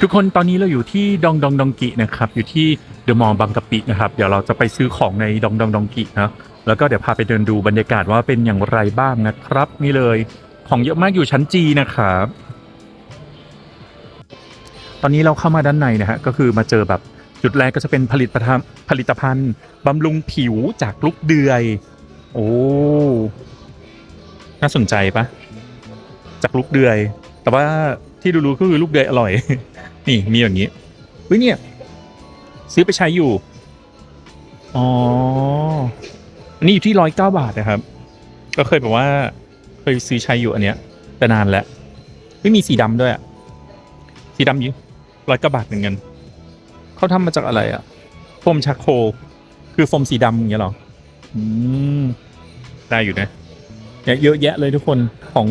ทุกคนตอนนี้เราอยู่ที่ดองดองดองกินะครับ อยู่ที่เดอะมอลล์บางกะปินะครับ เดี๋ยวเราจะไปซื้อของในดองดองดองกินะแล้วก็เดี๋ยวพาไปเดินดูบรรยากาศว่าเป็นอย่างไรบ้างนะครับ นี่เลยของเยอะมากอยู่ชั้นจีนะครับ ตอนนี้เราเข้ามาด้านในนะฮะก็คือมาเจอแบบจุดแรกก็จะเป็นผลิตภัณฑ์ผลิตภัณฑ์บำรุงผิวจากลูกเดือย โอ้น่าสนใจปะจากลูกเดือย แต่ว่า ที่รู้ๆก็คือลูกเดือยอร่อย นี่มีอย่างนี้เฮ้ยเนี่ย ซื้อไปใช้อยู่ อ๋อนนี้อยู่ที่ร้อยเก้าบาทนะครับ ก็เคยแบบว่า เคยซื้อใช้อยู่อันเนี้ย แต่นานแล้วไม่มีสีดำด้วยอะสีดำยู่ร้อยเก้าบาทเหมือนกันเขาทำมาจากอะไรอะโฟมชาโคลคือโฟมสีดำอย่างเงี้ยหรอ อืม ได้อยู่นะเยอะแยะเลยทุกคนของ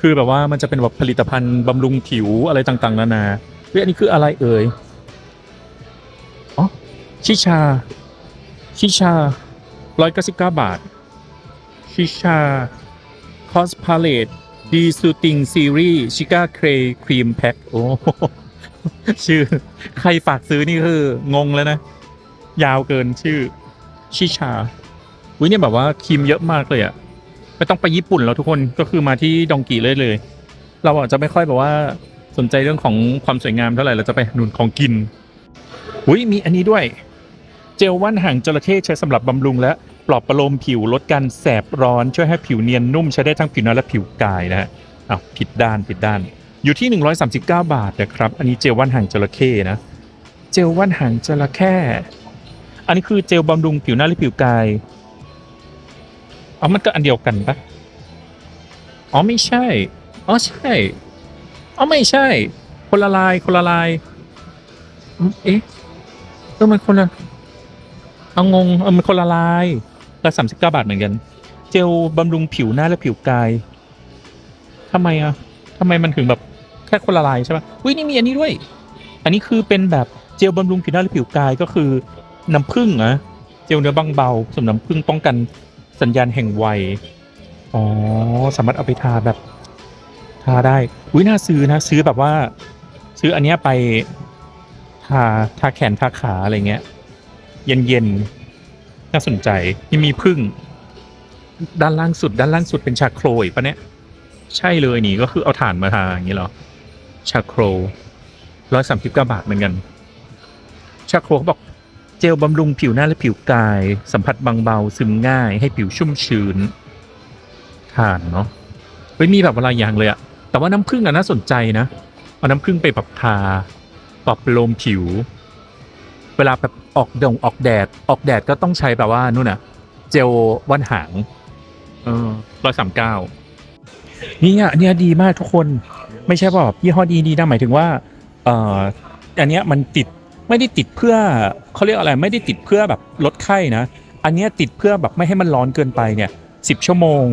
คือแบบว่ามันจะเป็นแบบผลิตภัณฑ์บำรุงผิวอะไรต่างๆ นานาเฮ้ยอันนี้คืออะไรเอ่ยอ๋อชิชา ชิชาร้อยเก้าสิบเก้าบาท ชิชาคอสพาเลตดีซูติงซีรีส์ชิก้าเครครีมแพ็คโอ้ชื่อ ใครฝากซื้อนี่คืองงแล้วนะ ยาวเกินชื่อ ชิชาวิเนี่ยแบบว่าครีมเยอะมากเลยอะ ไม่ต้องไปญี่ปุ่นแล้วทุกคนก็คือมาที่ดองกีเลยเลย เราอาจจะไม่ค่อยแบบว่าสนใจเรื่องของความสวยงามเท่าไหร่เราจะไปหนุนของกินอุ้ยมีอันนี้ด้วย เจลว่านหางจระเข้ใช้สำหรับบำรุงและปลอบประโลมผิวลดการแสบร้อนช่วยให้ผิวเนียนนุ่มใช้ได้ทั้งผิวหน้าและผิวกายนะฮะอ้าวผิดด้านผิดด้าน อยู่ที่ 139 บาทนะครับ อันนี้เจลว่านหางจระเข้นะ เจลว่านหางจระเข้อันนี้คือเจลบำรุงผิวหน้าและผิวกาย อ๋อมันก็อันเดียวกันปะอ๋อไม่ใช่ อ๋อใช่ อ๋อไม่ใช่ คนละลายคนละลายเอ๊ะเออมันคนละเอางงเออมันคนละลายละสามสิบเก้าบาทเหมือนกัน เจลบำรุงผิวหน้าและผิวกายทำไมอะทำไมมันถึงแบบแค่คนละลายใช่ปะอุ้ยนี่มีอันนี้ด้วย อันนี้คือเป็นแบบเจลบำรุงผิวหน้าและผิวกายก็คือน้ำผึ้งอะเจลเนื้อบางเบาสำหรับน้ำผึ้งป้องกัน สัญญาณแห่งวัย อ๋อ สามารถเอาไปทาแบบ ทาได้อุ้ยน่าซื้อนะ ซื้อแบบว่า ซื้ออันเนี้ยไปทาทาแขนทาขาอะไรเงี้ย เย็นเย็นๆน่าสนใจนี่มีพึ่ง ด้านล่างสุด ด้านล่างสุดเป็นชาโครอีกปะเนี่ยใช่เลยนี่ก็คือเอาถ่านมาทาอย่างนี้เหรอชาโครร้อยสามสิบเก้าบาทเหมือนกัน ชาโครเขาบอก เจลบำรุงผิวหน้าและผิวกาย สัมผัสบางเบาซึมง่ายให้ผิวชุ่มชื้นทานเนาะเฮ้ยมีแบบอะไรอย่างเลยอะแต่ว่าน้ำผึ้งน่ะน่าสนใจนะ เอาน้ำผึ้งไปแบบทาปรับโลมผิว เวลาแบบออกดงออกแดด ออกแดดก็ต้องใช้แบบว่านู่นน่ะ เจลวันหางเออร้อยสามเก้านี่อะเนี้ยดีมากทุกคน ไม่ใช่ว่าแบบยี่ห้อดีดีนะหมายถึงว่า เอ่อ อันเนี้ยมันติด ไม่ได้ติดเพื่อเขาเรียกอะไรไม่ได้ติดเพื่อแบบลดไข้นะ อันนี้ติดเพื่อแบบไม่ให้มันร้อนเกินไปเนี่ยสิบชั่วโมง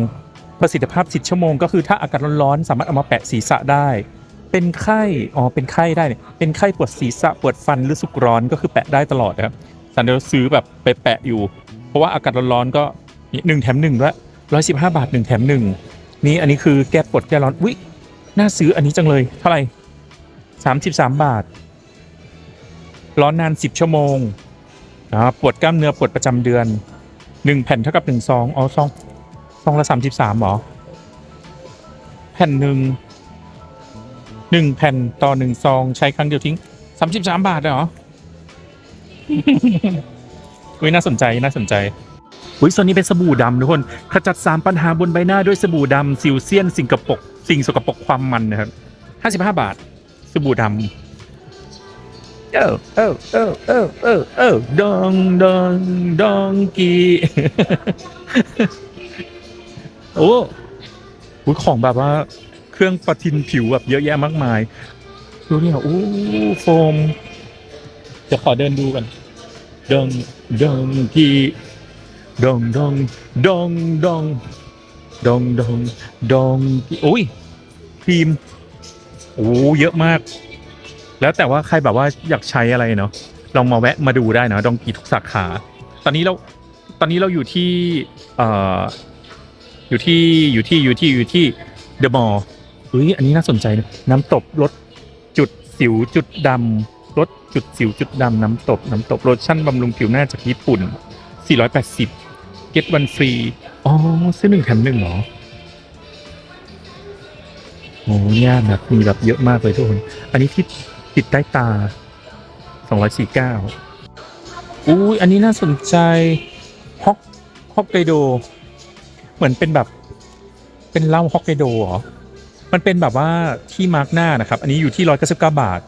ประสิทธิภาพ 10 ชั่วโมงก็คือถ้าอากาศร้อนๆสามารถเอามาแปะศีรษะได้ เป็นไข้อ๋อเป็นไข้ได้เนี่ยเป็นไข้ปวดศีรษะปวดฟันหรือสุกร้อนก็คือแปะได้ตลอดนะครับสันเดลซื้อแบบไปแปะอยู่ เพราะว่าอากาศร้อนๆก็หนึ่งแถมหนึ่งด้วยร้อยสิบห้าบาทหนึ่งแถมหนึ่งนี่อันนี้คือแก้ปวดแก้ร้อนวิน่าซื้ออันนี้จังเลยเท่าไหร่สามสิบสามบาท ร้อนนาน 10 ชั่วโมงนะครับปวดกล้ามเนื้อปวดประจำเดือน 1 แผ่นเท่ากับ1ซองอ๋อซองซองละ 33หรอ แผ่นหนึ่งหนึ่งแผ่นต่อหนึ่งซอง ใช้ครั้งเดียวทิ้ง33บาทเลยเหรออุ้ยน่าสนใจน่าสนใจอุ้ยส่วนนี้เป็นสบู่ดำทุกคนขจัดสามปัญหาบนใบหน้าด้วยสบู่ดำสิวเซียน สิ่งกระปก สิ่งสกปรกความมันนะครับ55บาท สบู่ดำ เออเออเออเออเออเออดองดองดองกีโอ้โหของแบบว่า เครื่องประทินผิวแบบเยอะแยะมากมาย ดูเนี่ยโอ้โฟม จะขอเดินดูกันดองดองกีดองดองดองดองดองดองดองกีโอ้ยครีมโอ้เยอะมาก แล้วแต่ว่าใครแบบว่าอยากใช้อะไรเนาะลองมาแวะมาดูได้นะดองกีทุกสาขา ตอนนี้เราตอนนี้เราอยู่ที่เอ่ออยู่ที่อยู่ที่อยู่ที่อยู่ที่เดอะมอลล์เฮ้ยอันนี้น่าสนใจนะน้ำตบลดจุดสิวจุดดำลดจุดสิวจุดดำน้ำตบน้ำตบโลชั่นบำรุงผิวหน้าจากญี่ปุ่น 480เก็ตวันฟรีอ๋อซื้อหนึ่งแถมหนึ่งเหรอโอ้เนี่ยแบบมีแบบเยอะมากเลยทุกคน อันนี้ที่ ติดใต้ตา 249อุ้ยอันนี้น่าสนใจฮอกฮอกไกโด เหมือนเป็นแบบ เป็นเหล้าฮอกไกโดเหรอ มันเป็นแบบว่าที่มาร์กหน้านะครับ อันนี้อยู่ที่ร้อยเก้าสิบเก้าบาท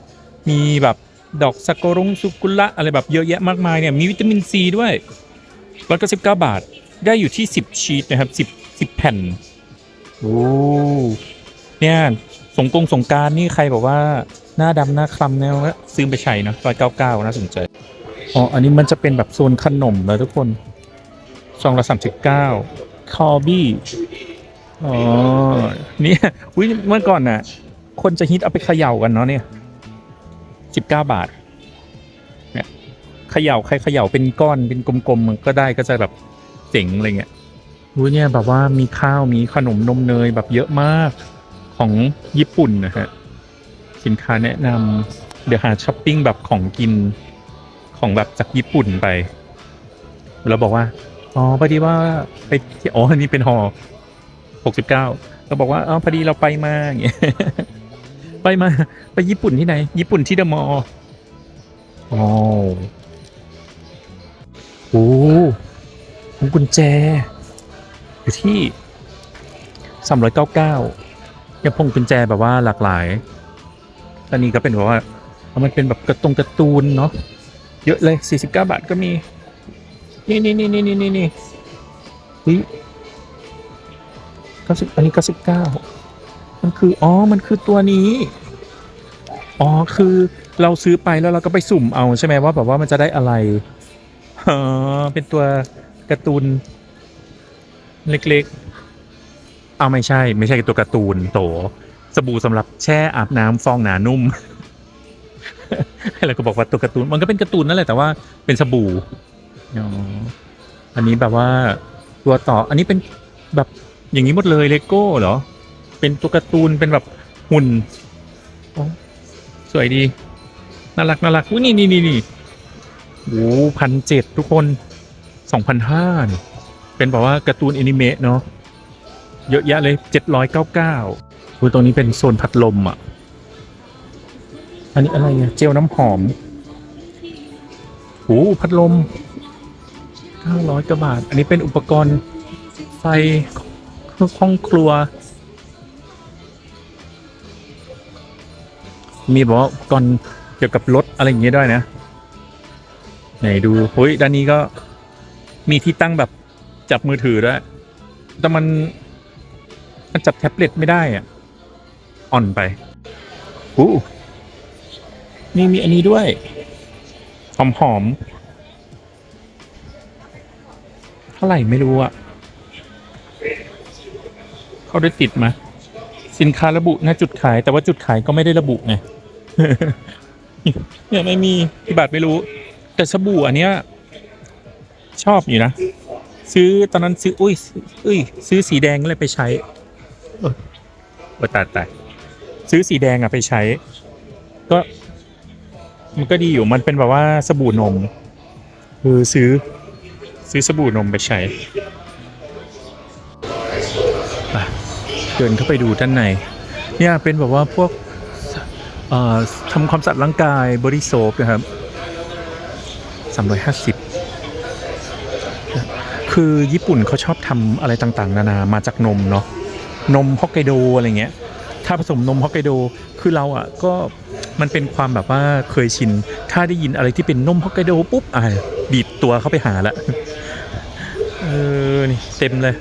มีแบบดอกซากุรงสุกุระอะไรแบบเยอะแยะมากมายเนี่ย มีวิตามินซีด้วยร้อยเก้าสิบเก้าบาท ได้อยู่ที่สิบชีตนะครับสิบสิบแผ่น โอ้ เนี่ย สงกรงสงกรารนี่ใครบอกว่า หน้าดำหน้าคล้ำเนี่ยก็ซื้อไปใช้นะร้อยเก้าเก้าน่าสนใจ อ๋อ อันนี้มันจะเป็นแบบโซนขนมนะทุกคนซองละสามสิบเก้าคอบี้อ๋อเนี่ยอุ้ยเมื่อก่อนน่ะ คนจะฮิตเอาไปเขย่ากันเนาะเนี่ยสิบเก้าบาท เนี่ยเขย่าใครเขย่าเป็นก้อนเป็นกลมๆมันก็ได้ก็จะแบบเจ๋งอะไรเงี้ยอุ้ยเนี่ยแบบว่ามีข้าวมีขนมนมเนยแบบเยอะมากของญี่ปุ่นนะฮะ สินค้าแนะนำเดี๋ยวหาช้อปปิ้งแบบของกินของแบบจากญี่ปุ่นไป เราบอกว่า อ๋อพอดีว่าไปที่อ๋ออันนี้เป็นหอหกสิบเก้าเราบอกว่าอ๋อพอดีเราไปมาอย่างเงี้ยไปมาไปญี่ปุ่นที่ไหน ญี่ปุ่นที่เดอะมอลล์อ๋อโอ้พวงกุญแจ อยู่ที่สามร้อยเก้าเก้ายังพงกุญแจแบบว่าหลากหลาย อันนี้ก็เป็นแบบว่ามันเป็นแบบกระตรงกร์ตูนเนาะเยอะเลยสี่สิบเก้าบาทก็มี นี่นี่นี่นี่นี่นี่นี่เฮ้ยเก้าสิบอันนี้เก้าสิบเก้ามันคือ อ๋อ มันคือตัวนี้ อ๋อ คือเราซื้อไปแล้วเราก็ไปสุ่มเอาใช่ไหมว่าแบบว่ามันจะได้อะไร อ๋อ เป็นตัวการ์ตูนเล็กๆ เอาไม่ใช่ ไม่ใช่ตัวการ์ตูนโต สบู่สำหรับแช่อาบน้ำฟองหนานุ่มแล้วก็บอกว่าตัวการ์ตูนมันก็เป็นการ์ตูนนั่นแหละแต่ว่าเป็นสบู่อ๋อันนี้แบบว่าตัวต่ออันนี้เป็นแบบอย่างนี้หมดเลยเลโก้เหรอ เป็นตัวการ์ตูนเป็นแบบหุ่นโอ้สวยดีน่ารักน่ารักอุ้ยนี่นี่นี่นี่โอ้พันเจ็ดทุกคนสองพันห้านี่เป็นแบบว่าการ์ตูนแอนิเมะเนาะเยอะแยะเลยเจ็ดร้อยเก้าเก้า อุ้ยตรงนี้เป็นโซนพัดลมอะ อันนี้อะไรเนี่ยเจลน้ำหอมโอ้พัดลมเก้าร้อยกว่าบาท อันนี้เป็นอุปกรณ์ไฟห้องครัว มีบอกว่าอุปกรณ์เกี่ยวกับรถอะไรอย่างเงี้ยด้วยนะ ไหนดูเฮ้ยด้านนี้ก็มีที่ตั้งแบบจับมือถือด้วย แต่มัน มันจับแท็บเล็ตไม่ได้อะ อ่อนไปอู้นี่มีอันนี้ด้วย หอมหอมๆเท่าไหร่ไม่รู้อะเขาได้ติดมา สินค้าระบุหน้าจุดขาย แต่ว่าจุดขายก็ไม่ได้ระบุไงเนี่ยไม่มีที่บัตรไม่รู้ แต่สบู่อันเนี้ย ชอบอยู่นะ ซื้อตอนนั้นซื้อ อุ้ยอุ้ย ซื้อสีแดงเลยไปใช้เออโอ้ตายตาย ซื้อสีแดงอะไปใช้ ก็มันก็ดีอยู่มันเป็นแบบว่าสบู่นม คือซื้อซื้อสบู่นมไปใช้เดินเข้าไปดูด้านในเนี่ยเป็นแบบว่าพวกทำความสะอาดร่างกายบริโซฟนะครับสามร้อยห้าสิบคือญี่ปุ่นเขาชอบทำอะไรต่าง ๆ นานามาจากนมเนาะนมฮอกไกโดอะไรเงี้ย ถ้าผสมนมฮอกไกโดคือเราอะก็มันเป็นความแบบว่าเคยชิน ถ้าได้ยินอะไรที่เป็นนมฮอกไกโดปุ๊บอะบีบตัวเข้าไปหาละเออนี่เต็มเลย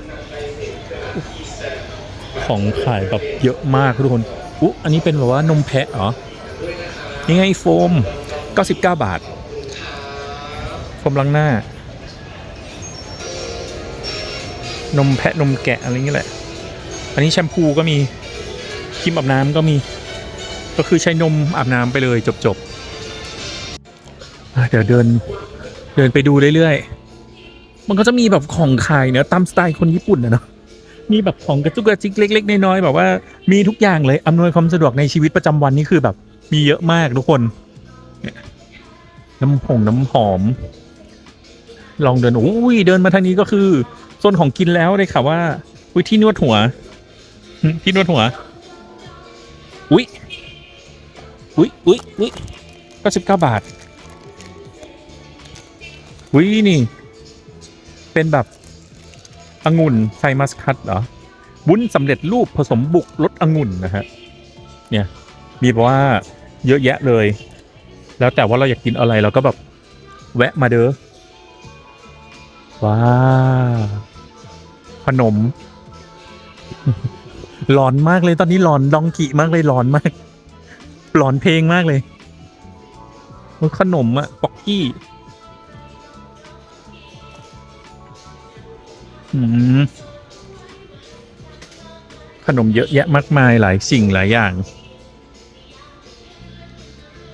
ของขายแบบเยอะมากทุกคนอุ๊อันนี้เป็นแบบว่านมแพะเหรอนี่ไงโฟม 99 บาท โฟมล้างหน้า นมแพะนมแกะอะไรเงี้ยแหละ อันนี้แชมพูก็มี ครีมอาบน้ำก็มี ก็คือใช้นมอาบน้ำไปเลยจบๆอะเดี๋ยวเดินเดินไปดูเรื่อยๆ มันก็จะมีแบบของขายเนอะตามสไตล์คนญี่ปุ่นนะเนาะ มีแบบของกระจุกกระจิกเล็ก ๆ น้อยๆแบบว่ามีทุกอย่างเลยอำนวยความสะดวกในชีวิตประจำวันนี่คือแบบ มีเยอะมากทุกคน น้ำผงน้ำหอม ลองเดินโอ้ยเดินมาทางนี้ก็คือโซนของกินแล้วเลยค่ะว่าอุ้ยที่นวดหัว ที่นวดหัว อุ้ยอุ้ยอุ้ยอุ้ยก็สิบเก้าบาทอุ้ยนี่ เป็นแบบองุ่นไซมัสคัตเหรอวุ้นสำเร็จรูปผสมบุกรสองุ่นนะฮะเนี่ยมีบอกว่าเยอะแยะเลย แล้วแต่ว่าเราอยากกินอะไรเราก็แบบแวะมาเด้อว้าขนม ร้อนมากเลยตอนนี้ร้อนดองกิมากเลยร้อนมากร้อนเพลงมากเลยโอ้ยขนมอะป๊อกกี้ขนมเยอะแยะมากมายหลายสิ่งหลายอย่าง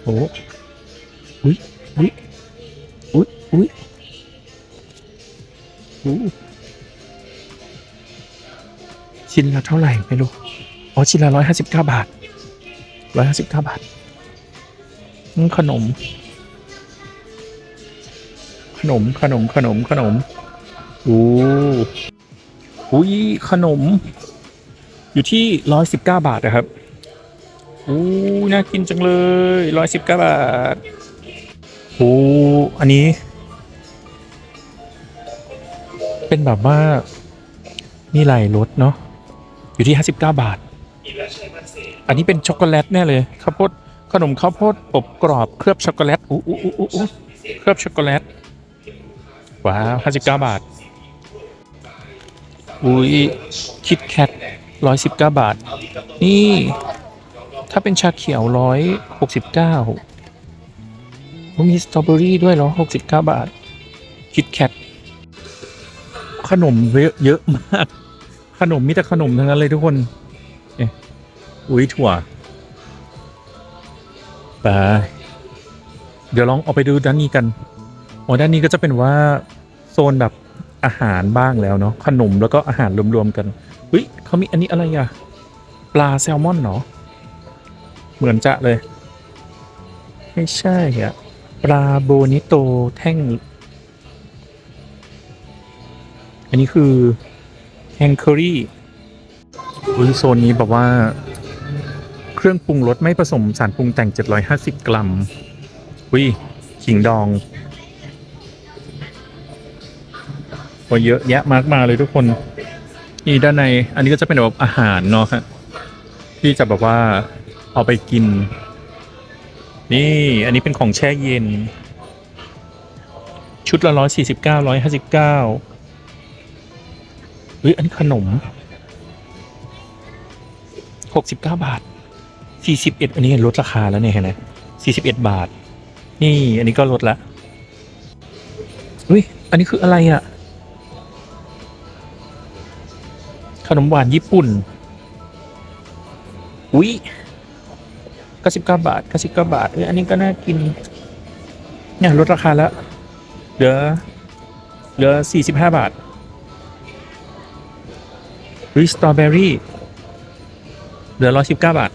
โอ้ ชิ้นละเท่าไหร่ไม่รู้อ๋อชิ้นละร้อยห้าสิบเก้าบาทร้อยห้าสิบเก้าบาทขนม ขนมขนมขนมขนมอู้อุ้ยขนม อยู่ที่ร้อยสิบเก้าบาทนะครับโอ้น่ากินจังเลยร้อยสิบเก้าบาทโอ้อันนี้ เป็นแบบว่า มีหลายรสเนาะ อยู่ที่ห้าสิบเก้าบาท อันนี้เป็นช็อกโกแลตแน่เลยข้าวโพดขนมข้าวโพดอบกรอบเคลือบช็อกโกแลตอู้อู้อู้อู้เคลือบช็อกโกแลตว้าวห้าสิบเก้าบาทอุ้ยคิดแคทร้อยสิบเก้าบาท นี่ ถ้าเป็นชาเขียวร้อยหกสิบเก้ามีสตรอเบอรี่ด้วยเหรอหกสิบเก้าบาท คิดแคทขนมเยอะเยอะมาก ขนมมีแต่ขนมทั้งนั้นเลยทุกคนเอ๊ะอุ้ยถั่วไปเดี๋ยวลองเอาไปดูด้านนี้กันโอ้ด้านนี้ก็จะเป็นว่าโซนแบบอาหารบ้างแล้วเนาะขนมแล้วก็อาหารรวมๆกันเฮ้ยเขามีอันนี้อะไรอะปลาแซลมอนเนาะเหมือนจะเลย ไม่ใช่อะปลาโบนิโตแท่ง อันนี้คือ แฮงเคอรี่อุ้ยโซนนี้แบบว่า เครื่องปรุงรสไม่ผสมสารปรุงแต่ง 750 กรัมอุ้ยขิงดองโอเยอะแยะมากมายเลยทุกคน นี่ด้านใน อันนี้ก็จะเป็นแบบอาหารเนาะฮะที่จะแบบว่าเอาไปกิน นี่ อันนี้เป็นของแช่เย็น ชุดละร้อยสี่สิบเก้าร้อยห้าสิบเก้า เฮ้ยอันขนมหกสิบเก้าบาทสี่สิบเอ็ดอันนี้ลดราคาแล้วเนี่ยเห็นไหมสี่สิบเอ็ดบาท นี่อันนี้ก็ลดละเฮ้ยอันนี้คืออะไรอะ่ะ ขนมหวานญี่ปุ่นอุ้ยเก้าสิบเก้าบาทเก้าสิบเก้าบาทเอ้ยอันนี้ก็น่ากิน เนี่ยลดราคาแล้ว เหลือ เหลือสี่สิบห้าบาท ริสตรอเบอรี่เหลือร้อยสิบเก้าบาท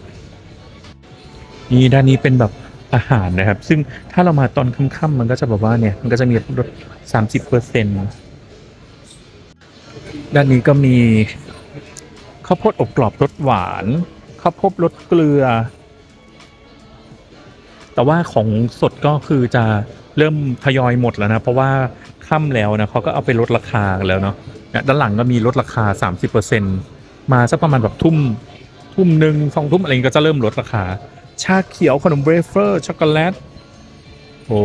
นี่ด้านนี้เป็นแบบอาหารนะครับ ซึ่งถ้าเรามาตอนค่ำๆมันก็จะแบบว่าเนี่ย มันก็จะมีลดสามสิบเปอร์เซ็นด้านนี้ก็มีข้าวโพดอบกรอบรสหวานข้าวโพดรสเกลือ แต่ว่าของสดก็คือจะเริ่มทยอยหมดแล้วนะ เพราะว่า ค่ำแล้วนะเขาก็เอาไปลดราคากันแล้วเนาะเนี่ยด้านหลังก็มีลดราคา 30%มาสักประมาณแบบทุ่มทุ่มหนึ่งสองทุ่มอะไรก็จะเริ่มลดราคา ชาเขียวขนมเวเฟอร์ช็อกโกแลตโอ้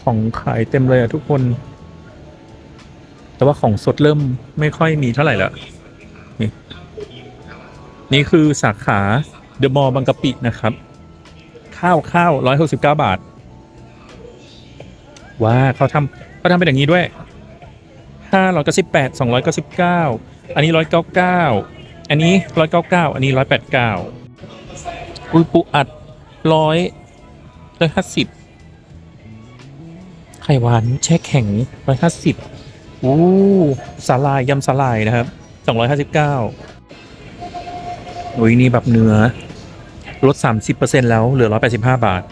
ของขายเต็มเลยอะทุกคน แต่ว่าของสดเริ่มไม่ค่อยมีเท่าไหร่แล้วนี่นี่คือสาขาเดอะมอลล์บางกะปินะครับ ข้าวข้าวร้อยหกสิบเก้าบาท ว้าเขาทำเขาทำเป็นอย่างนี้ด้วยห้าร้อยเก้าสิบแปดสองร้อยเก้าสิบเก้าอันนี้ร้อยเก้าเก้าอันนี้ร้อยเก้าเก้าอันนี้ร้อยแปดเก้าอุยปูอัดร้อยร้อยห้าสิบไข่หวานแช่แข็งร้อยห้าสิบอู้สาลายยำสาลายนะครับสองร้อยห้าสิบเก้าอุ้ยนี่แบบเนื้อลด30%แล้วเหลือ185บาท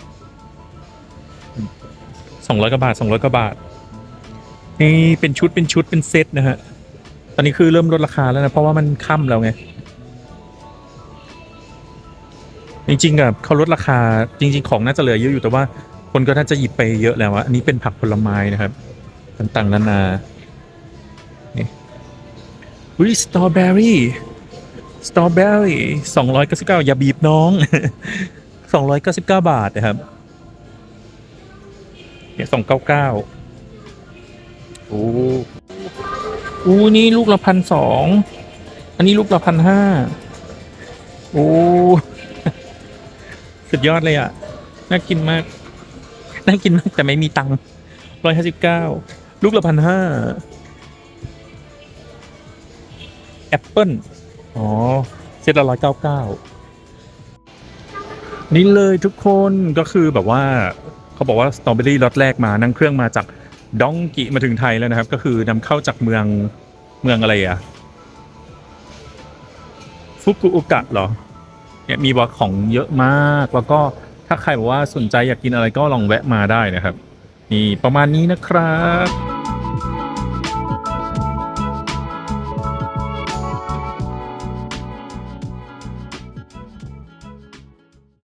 200กว่าบาท200กว่าบาท นี่เป็นชุดเป็นชุดเป็นเซตนะฮะ ตอนนี้คือเริ่มลดราคาแล้วนะ เพราะว่ามันค่ำแล้วไง จริงๆอะเขาลดราคาจริง ๆ ของน่าจะเหลือเยอะอยู่แต่ว่าคนก็น่าจะหยิบไปเยอะแล้วอะอันนี้เป็นผักผลไม้นะครับ ต่างๆนานานี่วิสตรอเบอรี่สตรอเบอรี่สองร้อยเก้าสิบเก้าอย่าบีบน้องสองร้อยเก้าสิบเก้าบาทนะครับ เนี่ยสองเก้าเก้าโอ้อู้นี่ลูกละพันสอง อันนี้ลูกละพันห้าโอ้สุดยอดเลยอะ น่ากินมาก น่ากินมาก แต่ไม่มีตังค์ร้อยห้าสิบเก้าลูกละพันห้าแอปเปิลอ๋อเซตละร้อยเก้าเก้านี่เลยทุกคนก็คือแบบว่า เขาบอกว่าสตรอเบอรี่ล็อตแรกมานั่งเครื่องมาจากดองกิมาถึงไทยแล้วนะครับ ก็คือนำเข้าจากเมืองเมืองอะไรอะฟุกุโอกะเหรอเนี่ยมีว่าของเยอะมาก แล้วก็ถ้าใครบอกว่าสนใจอยากกินอะไรก็ลองแวะมาได้นะครับ นี่ประมาณนี้นะครับ